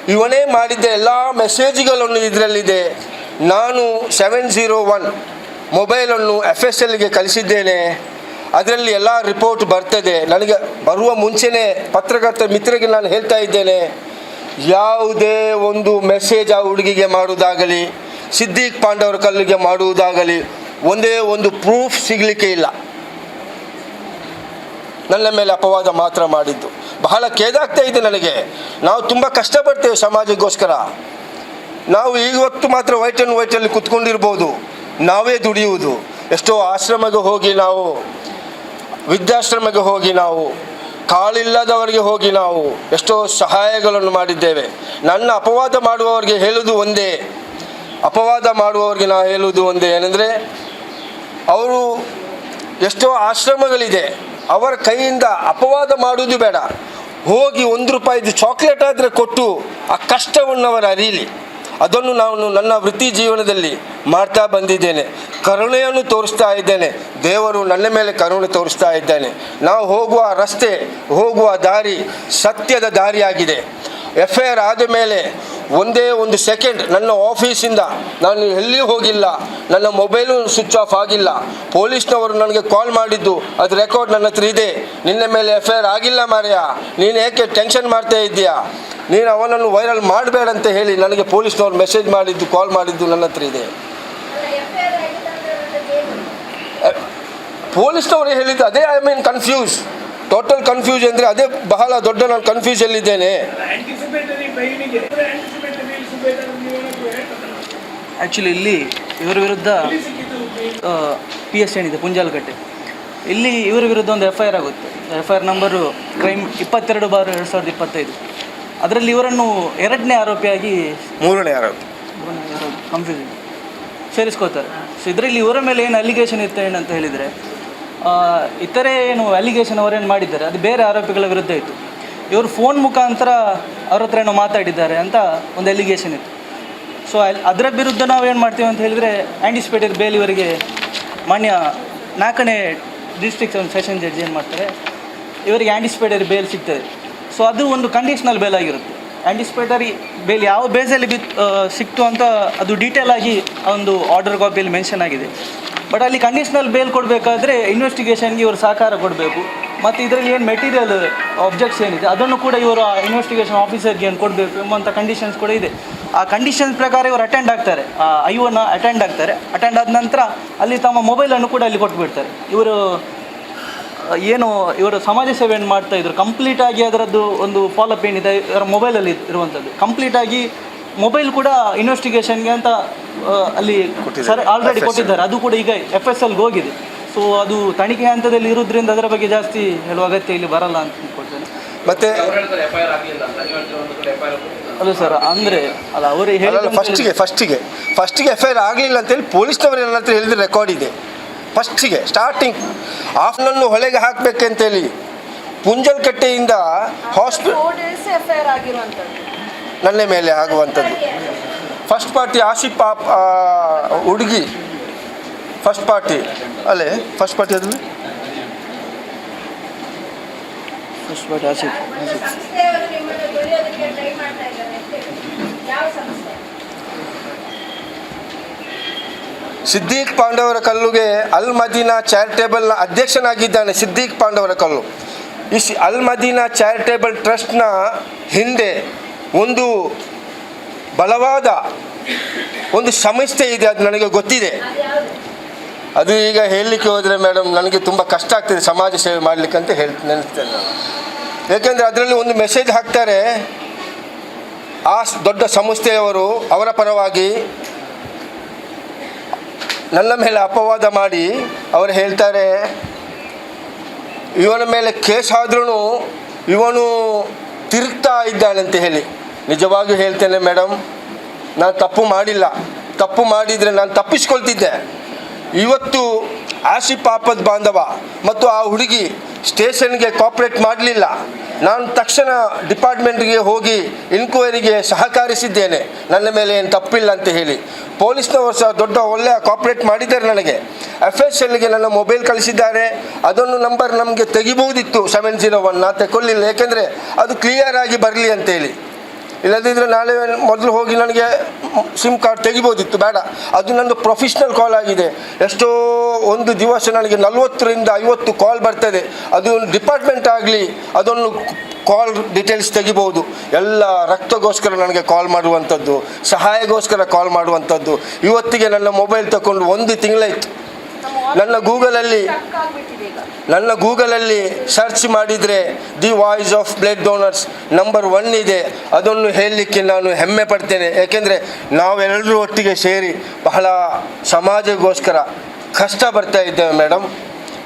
Speaker 1: ಇವನೇ ಮಾಡಿದ್ದ ಎಲ್ಲ ಮೆಸೇಜ್ಗಳನ್ನು ಇದರಲ್ಲಿದೆ. ನಾನು ಸೆವೆನ್ ಜೀರೋ ಒನ್ ಮೊಬೈಲನ್ನು ಎಫ್ ಎಸ್ ಎಲ್ಗೆ ಕಳಿಸಿದ್ದೇನೆ. ಅದರಲ್ಲಿ ಎಲ್ಲ ರಿಪೋರ್ಟ್ ಬರ್ತದೆ. ನನಗೆ ಬರುವ ಮುಂಚೆನೇ ಪತ್ರಕರ್ತ ಮಿತ್ರರಿಗೆ ನಾನು ಹೇಳ್ತಾ ಇದ್ದೇನೆ. ಯಾವುದೇ ಒಂದು ಮೆಸೇಜ್ ಆ ಹುಡುಗಿಗೆ ಮಾಡುವುದಾಗಲಿ ಸಿದ್ದಿಕ್ ಪಾಂಡವರ ಕಲ್ಲಿಗೆ ಮಾಡುವುದಾಗಲಿ ಒಂದೇ ಒಂದು ಪ್ರೂಫ್ ಸಿಗಲಿಕ್ಕೆ ಇಲ್ಲ. ನನ್ನ ಮೇಲೆ ಅಪವಾದ ಮಾತ್ರ ಮಾಡಿದ್ದು. ಬಹಳ ಕೇದಾಗ್ತಾ ಇದೆ ನನಗೆ. ನಾವು ತುಂಬ ಕಷ್ಟಪಡ್ತೇವೆ ಸಮಾಜಕ್ಕೋಸ್ಕರ. ನಾವು ಇವತ್ತು ಮಾತ್ರ ವೈಟ್ ಆ್ಯಂಡ್ ವೈಟಲ್ಲಿ ಕುತ್ಕೊಂಡಿರ್ಬೋದು. ನಾವೇ ದುಡಿಯುವುದು. ಎಷ್ಟೋ ಆಶ್ರಮಕ್ಕೆ ಹೋಗಿ ನಾವು, ವೃದ್ಧಾಶ್ರಮಕ್ಕೆ ಹೋಗಿ ನಾವು ಕಾಳಿಲ್ಲದವರಿಗೆ ಹೋಗಿ ನಾವು ಎಷ್ಟೋ ಸಹಾಯಗಳನ್ನು ಮಾಡಿದ್ದೇವೆ. ನನ್ನ ಅಪವಾದ ಮಾಡುವವರಿಗೆ ಹೇಳುವುದು ಒಂದೇ. ಅಪವಾದ ಮಾಡುವವರಿಗೆ ನಾವು ಹೇಳುವುದು ಒಂದೇ. ಏನೆಂದರೆ, ಅವರು ಎಷ್ಟೋ ಆಶ್ರಮಗಳಿದೆ. ಅವರ ಕೈಯಿಂದ ಅಪವಾದ ಮಾಡುವುದು ಬೇಡ. ಹೋಗಿ ಒಂದು ರೂಪಾಯಿದು ಚಾಕ್ಲೇಟ್ ಆದರೆ ಕೊಟ್ಟು ಆ ಕಷ್ಟವನ್ನು ಅವರು ಅರಿಯಲಿ ಅದನ್ನು ನಾನು ನನ್ನ ವೃತ್ತಿ ಜೀವನದಲ್ಲಿ ಮಾಡ್ತಾ ಬಂದಿದ್ದೇನೆ. ಕರುಣೆಯನ್ನು ತೋರಿಸ್ತಾ ಇದ್ದೇನೆ. ದೇವರು ನನ್ನ ಮೇಲೆ ಕರುಣೆ ತೋರಿಸ್ತಾ ಇದ್ದಾನೆ. ನಾವು ಹೋಗುವ ರಸ್ತೆ, ಹೋಗುವ ದಾರಿ ಸತ್ಯದ ದಾರಿಯಾಗಿದೆ. ಎಫ್ ಐ ಆರ್ ಆದ ಮೇಲೆ ಒಂದೇ ಒಂದು ಸೆಕೆಂಡ್ ನನ್ನ ಆಫೀಸಿಂದ ನಾನು ಎಲ್ಲಿ ಹೋಗಿಲ್ಲ. ನನ್ನ ಮೊಬೈಲು ಸ್ವಿಚ್ ಆಫ್ ಆಗಿಲ್ಲ. ಪೊಲೀಸ್ನವರು ನನಗೆ ಕಾಲ್ ಮಾಡಿದ್ದು ಅದು ರೆಕಾರ್ಡ್ ನನ್ನ ಹತ್ರ ಇದೆ. ನಿನ್ನ ಮೇಲೆ ಎಫ್ ಐ ಆರ್ ಆಗಿಲ್ಲ ಮಾರ್ಯ. ನೀನು ಏಕೆ ಟೆನ್ಷನ್ ಮಾಡ್ತಾ ಇದ್ದೀಯಾ? ನೀನು ಅವನನ್ನು ವೈರಲ್ ಮಾಡಬೇಡ ಅಂತ ಹೇಳಿ ನನಗೆ ಪೊಲೀಸ್ನವ್ರು ಮೆಸೇಜ್ ಮಾಡಿದ್ದು ಕಾಲ್ ಮಾಡಿದ್ದು ನನ್ನ ಹತ್ರ ಇದೆ. ಪೊಲೀಸ್ನವರು ಹೇಳಿದ್ದು ಅದೇ I mean confuse. Total confuse ಅಂದರೆ ಅದೇ ಬಹಳ ದೊಡ್ಡ ನಾನು ಕನ್ಫ್ಯೂಸಲ್ಲಿದ್ದೇನೆ
Speaker 2: ಆ್ಯಕ್ಚುಲಿ ಇಲ್ಲಿ ಇವರ ವಿರುದ್ಧ? ಪಿ ಎಸ್ ಏನಿದೆ ಪುಂಜಾಲಕಟ್ಟೆ ಇಲ್ಲಿ ಇವರ ವಿರುದ್ಧ ಒಂದು ಎಫ್ ಐ ಆರ್ ಆಗುತ್ತೆ. F I R number crime ಇಪ್ಪತ್ತೆರಡು ಬಾರ್ ಎರಡು ಸಾವಿರದ ಇಪ್ಪತ್ತೈದು. ಅದರಲ್ಲಿ ಇವರನ್ನು ಎರಡನೇ ಆರೋಪಿಯಾಗಿ
Speaker 1: ಮೂರನೇ ಆರೋಪಿ.
Speaker 2: ಕನ್ಫ್ಯೂಸಿಂಗ್ ಸೇರಿಸ್ಕೋತಾರೆ ಸೊ ಇದರಲ್ಲಿ ಇವರ ಮೇಲೆ ಏನು ಅಲಿಗೇಷನ್ ಇರ್ತೇನೆ ಅಂತ ಹೇಳಿದರೆ ಇತರೆ ಏನು ಅಲಿಗೇಷನ್ ಅವರೇನು ಮಾಡಿದ್ದಾರೆ? ಅದು ಬೇರೆ ಆರೋಪಿಗಳ ವಿರುದ್ಧ ಇತ್ತು. ಇವರು ಫೋನ್ ಮುಖಾಂತರ ಅವ್ರ ಹತ್ರ ಏನೋ ಮಾತಾಡಿದ್ದಾರೆ ಅಂತ ಒಂದು ಅಲಿಗೇಷನ್ ಇತ್ತು. ಸೊ ಅಲ್ಲಿ ಅದರ ವಿರುದ್ಧ ನಾವು ಏನು ಮಾಡ್ತೀವಿ ಅಂತ ಹೇಳಿದರೆ ಆ್ಯಂಟಿಸಿಪೇಟೆಡ್ ಬೇಲ್ ಇವರಿಗೆ ಮಾನ್ಯ ನಾಲ್ಕನೇ ಡಿಸ್ಟ್ರಿಕ್ಟ್ ಸೆಷನ್ ಜಡ್ಜ್ ಏನು ಮಾಡ್ತಾರೆ? ಇವರಿಗೆ ಆ್ಯಂಟಿಸಿಪೇಟರಿ ಬೇಲ್ ಸಿಗ್ತದೆ. ಸೊ ಅದು ಒಂದು ಕಂಡೀಷನಲ್ ಬೇಲ್ ಆಗಿರುತ್ತೆ. ಆ್ಯಂಟಿಸಿಪೇಟರಿ ಬೇಲ್ ಯಾವ ಬೇಸಲ್ಲಿ ಬಿ ಸಿಕ್ತು ಅಂತ ಅದು ಡೀಟೇಲ್ ಆಗಿ ಆ ಒಂದು ಆರ್ಡರ್ ಕಾಪಿಯಲ್ಲಿ ಮೆನ್ಷನ್ ಆಗಿದೆ. ಬಟ್ ಅಲ್ಲಿ ಕಂಡೀಷ್ನಲ್ ಬೇಲ್ ಕೊಡಬೇಕಾದ್ರೆ ಇನ್ವೆಸ್ಟಿಗೇಷನ್ಗೆ ಇವರು ಸಹಕಾರ ಕೊಡಬೇಕು. ಮತ್ತು ಇದರಲ್ಲಿ ಏನು ಮೆಟೀರಿಯಲ್ ಆಬ್ಜೆಕ್ಟ್ಸ್ ಏನಿದೆ ಅದನ್ನು ಕೂಡ ಇವರು ಇನ್ವೆಸ್ಟಿಗೇಷನ್ ಆಫೀಸರ್ಗೆ ಏನು ಕೊಡಬೇಕು ಎಂಬಂಥ ಕಂಡೀಷನ್ಸ್ ಕೂಡ ಇದೆ. ಆ ಕಂಡೀಷನ್ಸ್ ಪ್ರಕಾರ ಇವರು ಅಟೆಂಡ್ ಆಗ್ತಾರೆ. ಆ ಐವನ್ನ ಅಟೆಂಡ್ ಆಗ್ತಾರೆ. ಅಟೆಂಡ್ ಆದ ನಂತರ ಅಲ್ಲಿ ತಮ್ಮ ಮೊಬೈಲನ್ನು ಕೂಡ ಅಲ್ಲಿ ಕೊಟ್ಬಿಡ್ತಾರೆ. ಇವರು ಏನು ಇವರು ಸಮಾಜ ಸೇವೆಯನ್ನು ಮಾಡ್ತಾ ಇದ್ರು ಕಂಪ್ಲೀಟ್ ಆಗಿ ಅದರದ್ದು ಒಂದು ಫಾಲೋಅಪ್ ಏನಿದೆ ಇವರ ಮೊಬೈಲಲ್ಲಿ ಇರುವಂಥದ್ದು ಕಂಪ್ಲೀಟ್ ಆಗಿ ಮೊಬೈಲ್ ಕೂಡ ಇನ್ವೆಸ್ಟಿಗೇಷನ್ಗೆ ಅಂತ ಆ, ಅಲ್ಲಿ
Speaker 1: ಕೊಟ್ಟಿದ್ದಾರೆ.
Speaker 2: Sir already. ಕೊಟ್ಟಿದ್ದಾರೆ. ಅದು ಕೂಡ ಈಗ ಎಫ್ ಎಸ್ ಎಲ್ಗೆ ಹೋಗಿದೆ. ಸೊ ಅದು ತನಿಖೆ ಹಂತದಲ್ಲಿ ಇರೋದ್ರಿಂದ ಅದರ ಬಗ್ಗೆ ಜಾಸ್ತಿ ಹೇಳುವ ಅಗತ್ಯ ಇಲ್ಲಿ ಬರಲ್ಲ ಅಂತ ಅಂದ್ಕೊಳ್ತೇನೆ
Speaker 1: ಮತ್ತು
Speaker 2: ಅಲ್ಲ ಸರ್ ಅಂದರೆ ಅಲ್ಲ ಅವರು
Speaker 1: ಹೇಳಿ ಫಸ್ಟಿಗೆ ಫಸ್ಟಿಗೆ ಫಸ್ಟಿಗೆ ಎಫ್ ಐ ಆರ್ ಆಗಲಿಲ್ಲ ಅಂತೇಳಿ ಪೊಲೀಸ್ನವರು ನನ್ನ ಹತ್ರ ಹೇಳಿದ ರೆಕಾರ್ಡ್ ಇದೆ. ಫಸ್ಟಿಗೆ ಸ್ಟಾರ್ಟಿಂಗ್ ಆಫ್ನನ್ನು ಹೊಳೆಗೆ ಹಾಕಬೇಕಂತೇಳಿ ಪುಂಜಲ್ಕಟ್ಟೆಯಿಂದ
Speaker 3: ಹಾಸ್ಪಿಟಲ್
Speaker 1: ನನ್ನ ಮೇಲೆ ಆಗುವಂಥದ್ದು. ಫಸ್ಟ್ ಪಾರ್ಟಿ ಆಶಿಕ್ ಪಾಪ್ ಆ, ಹುಡುಗಿ. ಫಸ್ಟ್ ಪಾರ್ಟಿ ಅಲ್ಲೇ ಫಸ್ಟ್ ಪಾರ್ಟಿ ಅದ್ರಲ್ಲಿ
Speaker 2: ಫಸ್ಟ್ ಪಾರ್ಟಿ ಆಸಿಫ್ ಆಸಿಫ್
Speaker 3: ಸಂಸ್ಥೆಯವರು ಟ್ರೈ ಮಾಡ್ತಾ ಇದ್ದಾರೆ ಅಂತ ಯಾವ ಸಂಸ್ಥೆ?
Speaker 1: ಸಿದ್ದೀಕ್ ಪಾಂಡವರ ಕಲ್ಲುಗೆ ಅಲ್ ಮದೀನಾ ಚಾರಿಟೇಬಲ್ನ ಅಧ್ಯಕ್ಷನಾಗಿದ್ದಾನೆ ಸಿದ್ದೀಕ್ ಪಾಂಡವರ ಕಲ್ಲು. ಈ ಅಲ್ ಮದೀನಾ ಚಾರಿಟೇಬಲ್ ಟ್ರಸ್ಟ್ನ ಹಿಂದೆ ಒಂದು ಬಲವಾದ ಒಂದು ಸಮಸ್ಯೆ ಇದೆ ಅದು ನನಗೆ ಗೊತ್ತಿದೆ.
Speaker 3: ಅದು
Speaker 1: ಈಗ ಹೇಳಲಿಕ್ಕೆ ಹೋದರೆ ಮೇಡಮ್ ನನಗೆ ತುಂಬ ಕಷ್ಟ ಆಗ್ತದೆ ಸಮಾಜ ಸೇವೆ ಮಾಡಲಿಕ್ಕೆ ಅಂತ ಹೇಳ್, ನೆನೆಸ್ತೇನೆ ನಾನು. ಏಕೆಂದರೆ ಅದರಲ್ಲಿ ಒಂದು ಮೆಸೇಜ್ ಹಾಕ್ತಾರೆ, ಆ ದೊಡ್ಡ ಸಂಸ್ಥೆಯವರು ಅವರ ಪರವಾಗಿ ನನ್ನ ಮೇಲೆ ಅಪವಾದ ಮಾಡಿ ಅವರು ಹೇಳ್ತಾರೆ, ಇವನ ಮೇಲೆ ಕೇಸ್ ಆದ್ರೂ ಇವನು ತಿರುಗ್ತಾ ಇದ್ದಾನಂತ ಹೇಳಿ. ನಿಜವಾಗಿಯೂ ಹೇಳ್ತೇನೆ ಮೇಡಮ್ ನಾನು ತಪ್ಪು ಮಾಡಿಲ್ಲ. ತಪ್ಪು ಮಾಡಿದರೆ ನಾನು ತಪ್ಪಿಸ್ಕೊಳ್ತಿದ್ದೆ. ಇವತ್ತು ಆಶಿ ಪಾಪದ ಬಾಂಧವ ಮತ್ತು ಆ ಹುಡುಗಿ ಸ್ಟೇಷನ್ಗೆ ಕಾಪ್ರೇಟ್ ಮಾಡಲಿಲ್ಲ. ನಾನು ತಕ್ಷಣ ಡಿಪಾರ್ಟ್ಮೆಂಟ್ಗೆ ಹೋಗಿ ಇನ್ಕ್ವೈರಿಗೆ ಸಹಕರಿಸಿದ್ದೇನೆ. ನನ್ನ ಮೇಲೆ ಏನು ತಪ್ಪಿಲ್ಲ ಅಂತ ಹೇಳಿ. ಪೊಲೀಸ್ನವರು ಸಹ ದೊಡ್ಡ ಒಳ್ಳೆಯ ಕಾಪ್ರೇಟ್ ಮಾಡಿದ್ದಾರೆ ನನಗೆ. ಎಫ್ ಎಸ್ ಎಲ್ಗೆ ನನ್ನ ಮೊಬೈಲ್ ಕಳಿಸಿದ್ದಾರೆ. ಅದನ್ನು ನಂಬರ್ ನಮಗೆ ತೆಗಿಬಹುದಿತ್ತು ಸೆವೆನ್ ಜೀರೋ ಒನ್ ನಾ ತೆಕೊಳ್ಳಿಲ್ಲ ಏಕೆಂದರೆ ಅದು ಕ್ಲಿಯರ್ ಆಗಿ ಬರಲಿ ಅಂತೇಳಿ ಇಲ್ಲದಿದ್ದರೆ ನಾಳೆ ಮೊದಲು ಹೋಗಿ ನನಗೆ ಸಿಮ್ ಕಾರ್ಡ್ ತೆಗಿಬೋದಿತ್ತು, ಬೇಡ. ಅದು ನಂದು ಪ್ರೊಫೆಷ್ನಲ್ ಕಾಲ್ ಆಗಿದೆ. ಎಷ್ಟೋ ಒಂದು ದಿವಸ ನನಗೆ ನಲವತ್ತರಿಂದ ಐವತ್ತು ಕಾಲ್ ಬರ್ತದೆ. ಅದು ಡಿಪಾರ್ಟ್ಮೆಂಟ್ ಆಗಲಿ, ಅದೊಂದು ಕಾಲ್ ಡೀಟೇಲ್ಸ್ ತೆಗಿಬೋದು. ಎಲ್ಲ ರಕ್ತಗೋಸ್ಕರ ನನಗೆ ಕಾಲ್ ಮಾಡುವಂಥದ್ದು, ಸಹಾಯಗೋಸ್ಕರ ಕಾಲ್ ಮಾಡುವಂಥದ್ದು. ಇವತ್ತಿಗೆ ನನ್ನ ಮೊಬೈಲ್ ತಗೊಂಡು ಒಂದು ತಿಂಗಳಾಯಿತು. ನನ್ನ ಗೂಗಲಲ್ಲಿ ನನ್ನ ಗೂಗಲಲ್ಲಿ ಸರ್ಚ್ ಮಾಡಿದರೆ the voice of blood donors number one ಇದೆ. ಅದನ್ನು ಹೇಳಲಿಕ್ಕೆ ನಾನು ಹೆಮ್ಮೆ ಪಡ್ತೇನೆ. ಏಕೆಂದರೆ ನಾವೆಲ್ಲರೂ ಒಟ್ಟಿಗೆ ಸೇರಿ ಬಹಳ ಸಮಾಜಗೋಸ್ಕರ ಕಷ್ಟ ಬರ್ತಾ ಇದ್ದೇವೆ ಮೇಡಮ್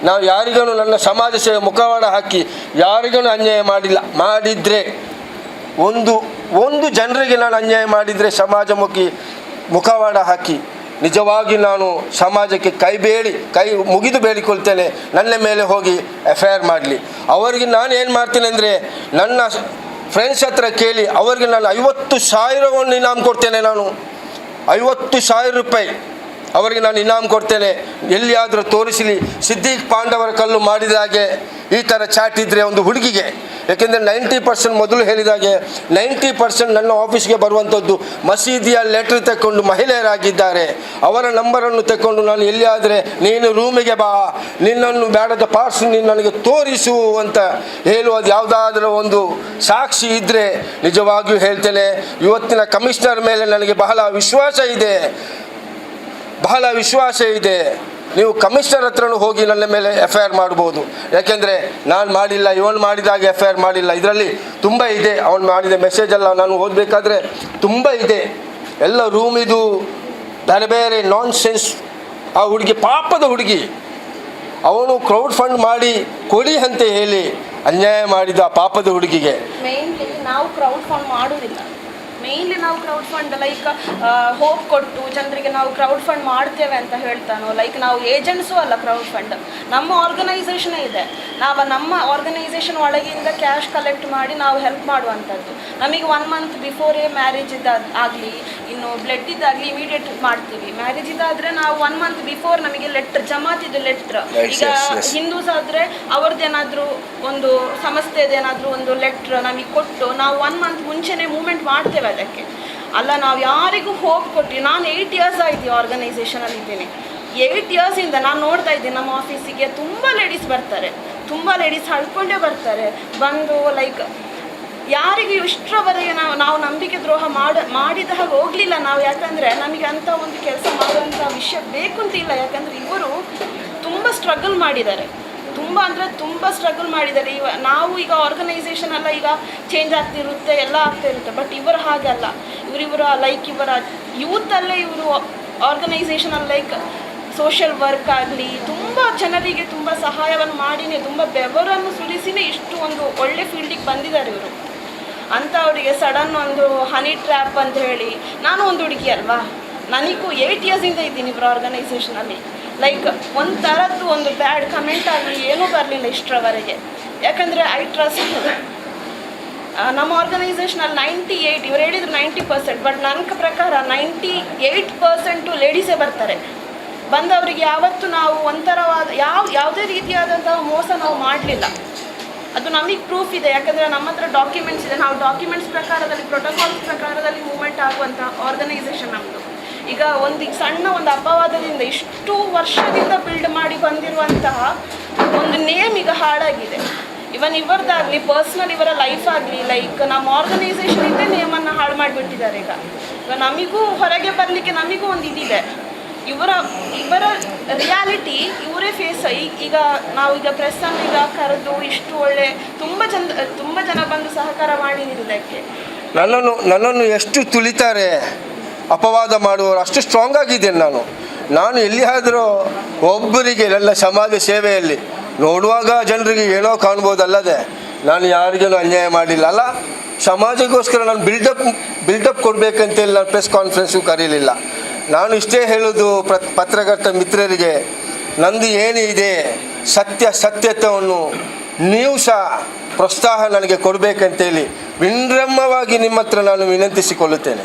Speaker 1: ನಾವು ಯಾರಿಗೂ ನನ್ನ ಸಮಾಜ ಸೇವೆ ಮುಖವಾಡ ಹಾಕಿ ಯಾರಿಗೂ ಅನ್ಯಾಯ ಮಾಡಿಲ್ಲ. ಮಾಡಿದರೆ ಒಂದು ಒಂದು ಜನರಿಗೆ ನಾನು ಅನ್ಯಾಯ ಮಾಡಿದರೆ ಸಮಾಜಮುಖಿ ಮುಖವಾಡ ಹಾಕಿ ನಿಜವಾಗಿ ನಾನು ಸಮಾಜಕ್ಕೆ ಕೈ ಬೇಡಿ, ಕೈ ಮುಗಿದು ಬೇಡಿಕೊಳ್ತೇನೆ. ನನ್ನ ಮೇಲೆ ಹೋಗಿ ಎಫ್ ಐ ಆರ್ ಮಾಡಲಿ. ಅವರಿಗೆ ನಾನು ಏನು ಮಾಡ್ತೀನಿ ಅಂದರೆ, ನನ್ನ ಫ್ರೆಂಡ್ಸ್ ಹತ್ರ ಕೇಳಿ, ಅವರಿಗೆ ನಾನು ಐವತ್ತು ಸಾವಿರವನ್ನು ಇನಾಮ್ ಕೊಡ್ತೇನೆ ನಾನು. ಐವತ್ತು ಸಾವಿರ ರೂಪಾಯಿ ಅವರಿಗೆ ನಾನು ಇನಾಮ್ ಕೊಡ್ತೇನೆ. ಎಲ್ಲಿಯಾದರೂ ತೋರಿಸಲಿ. ಸಿದ್ದಿಕ್ ಪಾಂಡವರ ಕಲ್ಲು ಮಾಡಿದ ಹಾಗೆ ಈ ಥರ ಚಾಟ್ ಇದ್ದರೆ ಒಂದು ಹುಡುಗಿಗೆ ಯಾಕೆಂದರೆ ನೈಂಟಿ ಪರ್ಸೆಂಟ್ ಮೊದಲು ಹೇಳಿದಾಗೆ ನೈಂಟಿ ಪರ್ಸೆಂಟ್ ನನ್ನ ಆಫೀಸ್ಗೆ ಬರುವಂಥದ್ದು ಮಸೀದಿಯ ಲೆಟ್ರ್ ತಕ್ಕೊಂಡು ಮಹಿಳೆಯರಾಗಿದ್ದಾರೆ. ಅವರ ನಂಬರನ್ನು ತಕ್ಕೊಂಡು ನಾನು ಎಲ್ಲಿಯಾದರೆ ನೀನು ರೂಮಿಗೆ ಬಾ, ನಿನ್ನನ್ನು ಬೇಡದ ಪಾರ್ಟ್ಸ್ ನೀನು ನನಗೆ ತೋರಿಸು ಅಂತ ಹೇಳುವುದು ಯಾವುದಾದ್ರೂ ಒಂದು ಸಾಕ್ಷಿ ಇದ್ದರೆ ನಿಜವಾಗಿಯೂ ಹೇಳ್ತೇನೆ. ಇವತ್ತಿನ ಕಮಿಷನರ್ ಮೇಲೆ ನನಗೆ ಬಹಳ ವಿಶ್ವಾಸ ಇದೆ. ಬಹಳ ವಿಶ್ವಾಸ ಇದೆ. ನೀವು ಕಮಿಷನರ್ ಹತ್ರನೂ ಹೋಗಿ ನನ್ನ ಮೇಲೆ ಎಫ್ ಐ ಆರ್ ಮಾಡ್ಬೋದು. ಯಾಕೆಂದರೆ ನಾನು ಮಾಡಿಲ್ಲ, ಇವನು ಮಾಡಿದಾಗ ಎಫ್ ಐ ಆರ್ ಮಾಡಿಲ್ಲ. ಇದರಲ್ಲಿ ತುಂಬ ಇದೆ. ಅವನು ಮಾಡಿದ ಮೆಸೇಜ್ ಎಲ್ಲ ನಾನು ಓದಬೇಕಾದ್ರೆ ತುಂಬ ಇದೆ. ಎಲ್ಲ ರೂಮಿದು ಬೇರೆ ಬೇರೆ ನಾನ್ ಸೆನ್ಸ್ ಆ ಹುಡುಗಿ ಪಾಪದ ಹುಡುಗಿ. ಅವನು ಕ್ರೌಡ್ ಫಂಡ್ ಮಾಡಿ ಕೊಡಿ ಅಂತ ಹೇಳಿ ಅನ್ಯಾಯ ಮಾಡಿದ ಪಾಪದ ಹುಡುಗಿಗೆ.
Speaker 4: ನಾವು ಕ್ರೌಡ್ ಫಂಡ್ ಮೇನ್ಲಿ ನಾವು ಕ್ರೌಡ್ ಫಂಡ್ ಲೈಕ್ ಹೋಪ್ ಕೊಟ್ಟು ಜನರಿಗೆ ನಾವು ಕ್ರೌಡ್ ಫಂಡ್ ಮಾಡ್ತೇವೆ ಅಂತ ಹೇಳ್ತಾನೋ ಲೈಕ್ ನಾವು ಏಜೆಂಟ್ಸು ಅಲ್ಲ ಕ್ರೌಡ್ ಫಂಡ್ ನಮ್ಮ ಆರ್ಗನೈಸೇಷನೇ ಇದೆ. ನಾವು ನಮ್ಮ ಆರ್ಗನೈಸೇಷನ್ ಒಳಗಿಂದ ಕ್ಯಾಶ್ ಕಲೆಕ್ಟ್ ಮಾಡಿ ನಾವು ಹೆಲ್ಪ್ ಮಾಡುವಂಥದ್ದು. ನಮಗೆ ಒನ್ ಮಂತ್ ಬಿಫೋರೇ ಮ್ಯಾರೇಜ್ ಇದ್ದ ಆಗಲಿ ಇನ್ನು ಬ್ಲಡ್ ಇದ್ದಾಗಲಿ ಇಮಿಡಿಯೇಟ್ ಮಾಡ್ತೀವಿ. ಮ್ಯಾರೇಜ್ ಇದಾದರೆ ನಾವು ಒನ್ ಮಂತ್ ಬಿಫೋರ್ ನಮಗೆ ಲೆಟ್ರ್ ಜಮಾತಿದ್ದು ಲೆಟ್ರ್ ಈಗ. ಹಿಂದೂಸ್ ಆದರೆ ಅವ್ರದ್ದೇನಾದರೂ ಒಂದು ಸಂಸ್ಥೆದೇನಾದರೂ ಒಂದು ಲೆಟ್ರ್ ನಮಗೆ ಕೊಟ್ಟು ನಾವು ಒನ್ ಮಂತ್ ಮುಂಚೆನೇ ಮೂವ್ಮೆಂಟ್ ಮಾಡ್ತೇವೆ. ಅದಕ್ಕೆ ಅಲ್ಲ, ನಾವು ಯಾರಿಗೂ ಹೋಪ್ ಕೊಟ್ಟು ನಾನು ಏಯ್ಟ್ ಇಯರ್ಸ್ ಆಯ್ತು ಆರ್ಗನೈಸೇಷನ್ ಆರ್ಗನೈಸೇಷನಲ್ಲಿ ಇದ್ದೀನಿ. ಏಯ್ಟ್ ಇಯರ್ಸಿಂದ ನಾನು ನೋಡ್ತಾ ಇದ್ದೀನಿ, ನಮ್ಮ ಆಫೀಸಿಗೆ ತುಂಬ ಲೇಡೀಸ್ ಬರ್ತಾರೆ. ತುಂಬ ಲೇಡೀಸ್ ಹಳ್ಕೊಂಡೇ ಬರ್ತಾರೆ. ಬಂದು ಲೈಕ್ ಯಾರಿಗೂ ಇಷ್ಟರವರೆಗೆ ನಾವು ನಾವು ನಂಬಿಕೆ ದ್ರೋಹ ಮಾಡ, ಮಾಡಿದ ಹಾಗೆ ಹೋಗಲಿಲ್ಲ ನಾವು. ಯಾಕಂದರೆ ನಮಗೆ ಅಂಥ ಒಂದು ಕೆಲಸ ಮಾಡುವಂಥ ವಿಷಯ ಬೇಕು ಅಂತ ಇಲ್ಲ. ಯಾಕಂದರೆ ಇವರು ತುಂಬ ಸ್ಟ್ರಗಲ್ ಮಾಡಿದ್ದಾರೆ. ತುಂಬ ಅಂದರೆ ತುಂಬ ಸ್ಟ್ರಗಲ್ ಮಾಡಿದ್ದಾರೆ. ಇವ ನಾವು ಈಗ ಆರ್ಗನೈಸೇಷನ್ ಎಲ್ಲ ಈಗ ಚೇಂಜ್ ಆಗ್ತಿರುತ್ತೆ, ಎಲ್ಲ ಆಗ್ತಾ ಇರುತ್ತೆ. ಬಟ್ ಇವರು ಹಾಗಲ್ಲ ಇವರಿವರ ಲೈಕ್ ಇವರ ಯೂತಲ್ಲೇ ಇವರು ಆರ್ಗನೈಸೇಷನಲ್ಲಿ ಲೈಕ್ ಸೋಷಿಯಲ್ ವರ್ಕ್ ಆಗಲಿ, ತುಂಬ ಜನರಿಗೆ ತುಂಬ ಸಹಾಯವನ್ನು ಮಾಡಿನೇ, ತುಂಬ ಬೆವರನ್ನು ಸುರಿಸಿನೇ ಇಷ್ಟು ಒಂದು ಒಳ್ಳೆ ಫೀಲ್ಡಿಗೆ ಬಂದಿದ್ದಾರೆ ಇವರು. ಅಂಥವರಿಗೆ ಸಡನ್ ಒಂದು ಹನಿ ಟ್ರ್ಯಾಪ್ ಅಂತ ಹೇಳಿ, ನಾನು ಒಂದು ಹುಡುಗಿ ಅಲ್ವಾ? ನನಗೂ ಏಯ್ಟ್ ಇಯರ್ಸಿಂದ ಇದ್ದೀನಿ ಇವ್ರ ಆರ್ಗನೈಸೇಷನಲ್ಲಿ ಲೈಕ್ ಒಂದು ಥರದ್ದು ಒಂದು ಬ್ಯಾಡ್ ಕಮೆಂಟ್ ಆಗಲಿ ಏನೂ ಬರಲಿಲ್ಲ ಇಷ್ಟರವರೆಗೆ. ಯಾಕಂದರೆ ಐ ಟ್ರಸ್ಟ್ ನಮ್ಮ ಆರ್ಗನೈಸೇಷನಲ್ಲಿ ನೈಂಟಿ ಏಯ್ಟ್ ಇವ್ರು ಹೇಳಿದ್ರು ನೈಂಟಿ ಪರ್ಸೆಂಟ್ ಬಟ್ ನನ್ನ ಪ್ರಕಾರ ನೈಂಟಿ ಏಯ್ಟ್ ಪರ್ಸೆಂಟು ಲೇಡೀಸೇ ಬರ್ತಾರೆ. ಬಂದವರಿಗೆ ಯಾವತ್ತೂ ನಾವು ಒಂಥರವಾದ, ಯಾವ, ಯಾವುದೇ ರೀತಿಯಾದಂತಹ ಮೋಸ ನಾವು ಮಾಡಲಿಲ್ಲ. ಅದು ನಮಗೆ ಪ್ರೂಫ್ ಇದೆ. ಯಾಕಂದರೆ, ನಮ್ಮ ಹತ್ರ ಡಾಕ್ಯುಮೆಂಟ್ಸ್ ಇದೆ. ನಾವು ಡಾಕ್ಯುಮೆಂಟ್ಸ್ ಪ್ರಕಾರದಲ್ಲಿ ಪ್ರೋಟೋಕಾಲ್ಸ್ ಪ್ರಕಾರದಲ್ಲಿ ಮೂವ್ಮೆಂಟ್ ಆಗುವಂಥ ಆರ್ಗನೈಸೇಷನ್ ನಮ್ಮದು ಈಗ ಒಂದು ಸಣ್ಣ ಒಂದು ಅಪವಾದದಿಂದ ಇಷ್ಟು ವರ್ಷದಿಂದ ಬಿಲ್ಡ್ ಮಾಡಿ ಬಂದಿರುವಂತಹ ಒಂದು ನೇಮ್ ಈಗ ಹಾಳಾಗಿದೆ. ಇವನ್ ಇವರದಾಗ್ಲಿ ಪರ್ಸ್ನಲ್ ಇವರ ಲೈಫ್ ಆಗಲಿ ಲೈಕ್ ನಮ್ಮ ಆರ್ಗನೈಸೇಷನ್ ಇದ್ದೇ ನೇಮನ್ನು ಹಾಳು ಮಾಡಿಬಿಟ್ಟಿದ್ದಾರೆ ಈಗ. ಈಗ ನಮಗೂ ಹೊರಗೆ ಬರಲಿಕ್ಕೆ ನಮಗೂ ಒಂದು ಇದಿದೆ. ಇವರ ಇವರ ರಿಯಾಲಿಟಿ ಇವರೇ ಫೇಸ್ ಈಗ ನಾವು ಈಗ ಪ್ರೆಸ್ ಅನ್ನು ಈಗ ಕರೆದು ಇಷ್ಟು ಒಳ್ಳೆ, ತುಂಬ ಜನ ತುಂಬ ಜನ ಬಂದು ಸಹಕಾರ ಮಾಡಿ ಇದಕ್ಕೆ.
Speaker 1: ನನ್ನನ್ನು ನನ್ನನ್ನು ಎಷ್ಟು ತುಳಿತಾರೆ? ಅಪವಾದ ಮಾಡುವವರು ಅಷ್ಟು ಸ್ಟ್ರಾಂಗ್ ಆಗಿದ್ದೇನೆ ನಾನು. ನಾನು ಎಲ್ಲಿಯಾದರೂ ಒಬ್ಬರಿಗೆ ನನ್ನ ಸಮಾಜ ಸೇವೆಯಲ್ಲಿ ನೋಡುವಾಗ ಜನರಿಗೆ ಏನೋ ಕಾಣ್ಬೋದಲ್ಲದೆ, ನಾನು ಯಾರಿಗೂ ಅನ್ಯಾಯ ಮಾಡಿಲ್ಲ. ಅಲ್ಲ, ಸಮಾಜಕ್ಕೋಸ್ಕರ ನಾನು ಬಿಲ್ಡಪ್ ಬಿಲ್ಡಪ್ ಕೊಡಬೇಕಂತೇಳಿ ನಾನು ಪ್ರೆಸ್ ಕಾನ್ಫರೆನ್ಸು ಕರೀಲಿಲ್ಲ. ನಾನು ಇಷ್ಟೇ ಹೇಳೋದು ಪತ್ರಕರ್ತ ಮಿತ್ರರಿಗೆ, ನಂದು ಏನಿದೆ ಸತ್ಯ, ಸತ್ಯತೆಯನ್ನು ನೀವು ಸಹ ಪ್ರೋತ್ಸಾಹ ನನಗೆ ಕೊಡಬೇಕಂತೇಳಿ ವಿನಮ್ರವಾಗಿ ನಿಮ್ಮ ಹತ್ರ ನಾನು ವಿನಂತಿಸಿಕೊಳ್ಳುತ್ತೇನೆ.